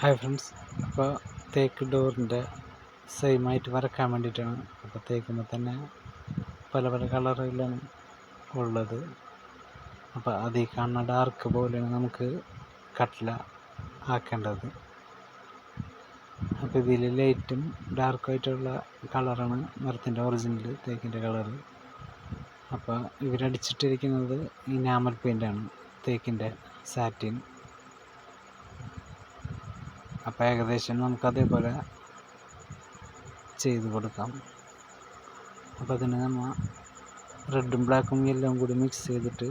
Hi friends അപ്പോൾ തേക്ക് ഡോറിന്റെ സെയിമായിട്ട് വരക്കാൻ വേണ്ടിയിട്ടാണ്. അപ്പോൾ തേക്കുമ്പോൾ തന്നെ പല പല കളറിലാണ് ഉള്ളത്. അപ്പോൾ അതിൽ കാണുന്ന ഡാർക്ക് പോലെയാണ് നമുക്ക് കട്ട്ല ആക്കേണ്ടത്. അപ്പോൾ ഇതിൽ ലൈറ്റും ഡാർക്കുമായിട്ടുള്ള കളറാണ് മരത്തിന്റെ ഒറിജിനൽ തേക്കിന്റെ കളറ്. അപ്പോൾ ഇവരടിച്ചിട്ടിരിക്കുന്നത് ഇനാമൽ പെയിന്റാണ് തേക്കിന്റെ സാറ്റിൻ അപ്പോൾ ഏകദേശം നമുക്ക് അതേപോലെ ചെയ്ത് കൊടുക്കാം. അപ്പോൾ അതിന് നമ്മൾ റെഡും ബ്ലാക്കും എല്ലാം കൂടി മിക്സ് ചെയ്തിട്ട്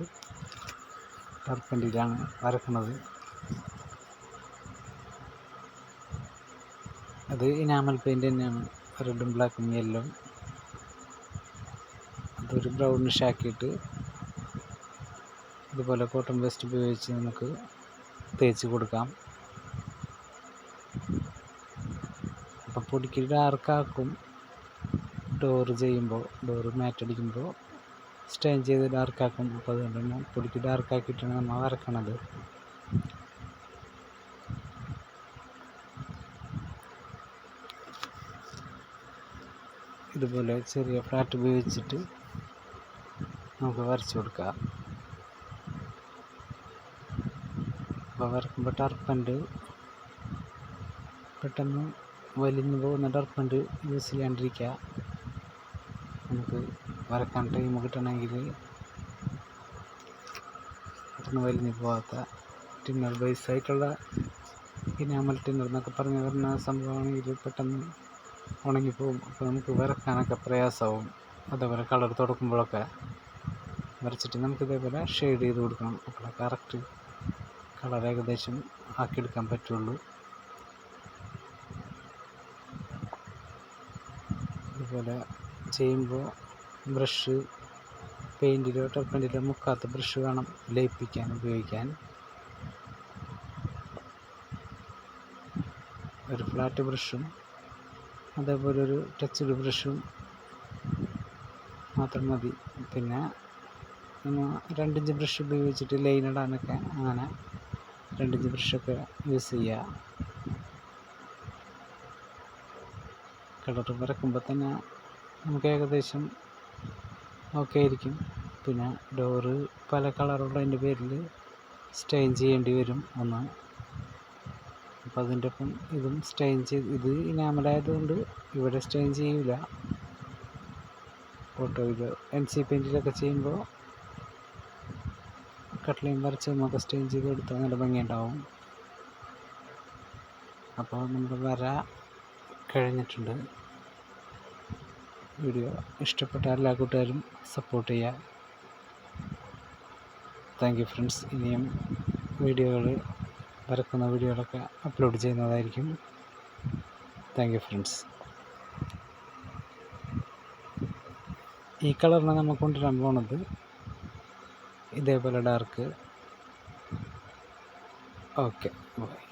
ടർപ്പന്റിലാണ് വരക്കുന്നത്. അത് ഇനാമൽ പെയിന്റ് തന്നെയാണ്. റെഡും ബ്ലാക്കും എല്ലാം അതൊരു ബ്രൗണിഷ് ആക്കിയിട്ട് ഇതുപോലെ കോട്ടൺ വേസ്റ്റ് ഉപയോഗിച്ച് നമുക്ക് തേച്ച് കൊടുക്കാം. അപ്പം പൊടിക്ക് ഡാർക്കാക്കും ഡോർ ചെയ്യുമ്പോൾ ഡോറ് മാറ്റടിക്കുമ്പോൾ സ്റ്റൈൻ ചെയ്ത് ഡാർക്കാക്കും അപ്പോൾ അതുകൊണ്ട് തന്നെ പൊടിക്ക് ഡാർക്കാക്കിയിട്ടാണ് നമ്മൾ വരക്കണത് ഇതുപോലെ ചെറിയ ഫ്ലാറ്റ് ഉപയോഗിച്ചിട്ട് നമുക്ക് വരച്ചു കൊടുക്കാം. അപ്പോൾ വരക്കുമ്പോൾ ടർപ്പുണ്ട് പെട്ടെന്ന് വലിഞ്ഞു പോകുന്ന ടർപ്പന്റ് യൂസ് ചെയ്യാണ്ടിരിക്കുക. നമുക്ക് വരക്കാൻ ടൈം കിട്ടണമെങ്കിൽ പെട്ടെന്ന് വലിഞ്ഞു പോകാത്ത ടിന്നർ ബേസായിട്ടുള്ള ഇനാമൽ ടിന്നർ എന്നൊക്കെ പറഞ്ഞ് വരുന്ന സംഭവമാണെങ്കിൽ പെട്ടെന്ന് ഉണങ്ങിപ്പോവും അപ്പോൾ നമുക്ക് വരക്കാനൊക്കെ പ്രയാസമാവും അതേപോലെ കളർ തുടക്കുമ്പോഴൊക്കെ വരച്ചിട്ട് നമുക്ക് ഇതേപോലെ ഷെയ്ഡ് ചെയ്ത് കൊടുക്കണം. അപ്പോൾ കറക്റ്റ് കളർ ഏകദേശം ആക്കിയെടുക്കാൻ പറ്റുള്ളൂ. അതുപോലെ ചെയ്യുമ്പോൾ ബ്രഷ് പെയിന്റിലോ ടർപ്പന്റിലോ മുക്കാത്ത ബ്രഷ് വേണം ലയിപ്പിക്കാൻ ഉപയോഗിക്കാൻ. ഒരു ഫ്ലാറ്റ് ബ്രഷും അതേപോലെ ഒരു ടച്ച്ഡ് ബ്രഷും മാത്രം മതി. പിന്നെ രണ്ടിഞ്ച് ബ്രഷ് ഉപയോഗിച്ചിട്ട് ലൈൻ ഇടാനൊക്കെ അങ്ങനെ രണ്ടിഞ്ച് ബ്രഷൊക്കെ യൂസ് ചെയ്യുക. കളർ വരക്കുമ്പോൾ തന്നെ നമുക്ക് ഏകദേശം ഓക്കെ ആയിരിക്കും. പിന്നെ ഡോറ് പല കളറുള്ളതിന്റെ പേരിൽ സ്റ്റൈൻ ചെയ്യേണ്ടി വരും ഒന്ന്. അപ്പോൾ അതിന്റെ ഒപ്പം ഇതും സ്റ്റൈൻ ചെയ്ത് ഇത് ഇനാമലായതുകൊണ്ട് ഇവിടെ സ്റ്റൈൻ ചെയ്യില്ല ഫോട്ടോയിൽ എൻ സി പെയിന്റിലൊക്കെ ചെയ്യുമ്പോൾ കട്ട്ലയും വരച്ച് നമുക്ക് സ്റ്റൈൻ ചെയ്ത് കൊടുത്താൽ നല്ല ഭംഗിയുണ്ടാവും. അപ്പോൾ നമ്മുടെ വര കഴിഞ്ഞിട്ടുണ്ട്. വീഡിയോ ഇഷ്ടപ്പെട്ട എല്ലാ കൂട്ടുകാരും സപ്പോർട്ട് ചെയ്യുക. താങ്ക് യു ഫ്രണ്ട്സ് ഇനിയും വീഡിയോകൾ വരക്കുന്ന വീഡിയോകളൊക്കെ അപ്ലോഡ് ചെയ്യുന്നതായിരിക്കും. താങ്ക് യു ഫ്രണ്ട്സ് ഈ കളറിനെ നമ്മൾ കൊണ്ടുവരാൻ പോണത് ഇതേപോലെ ഡാർക്ക് ഓക്കെ ബൈ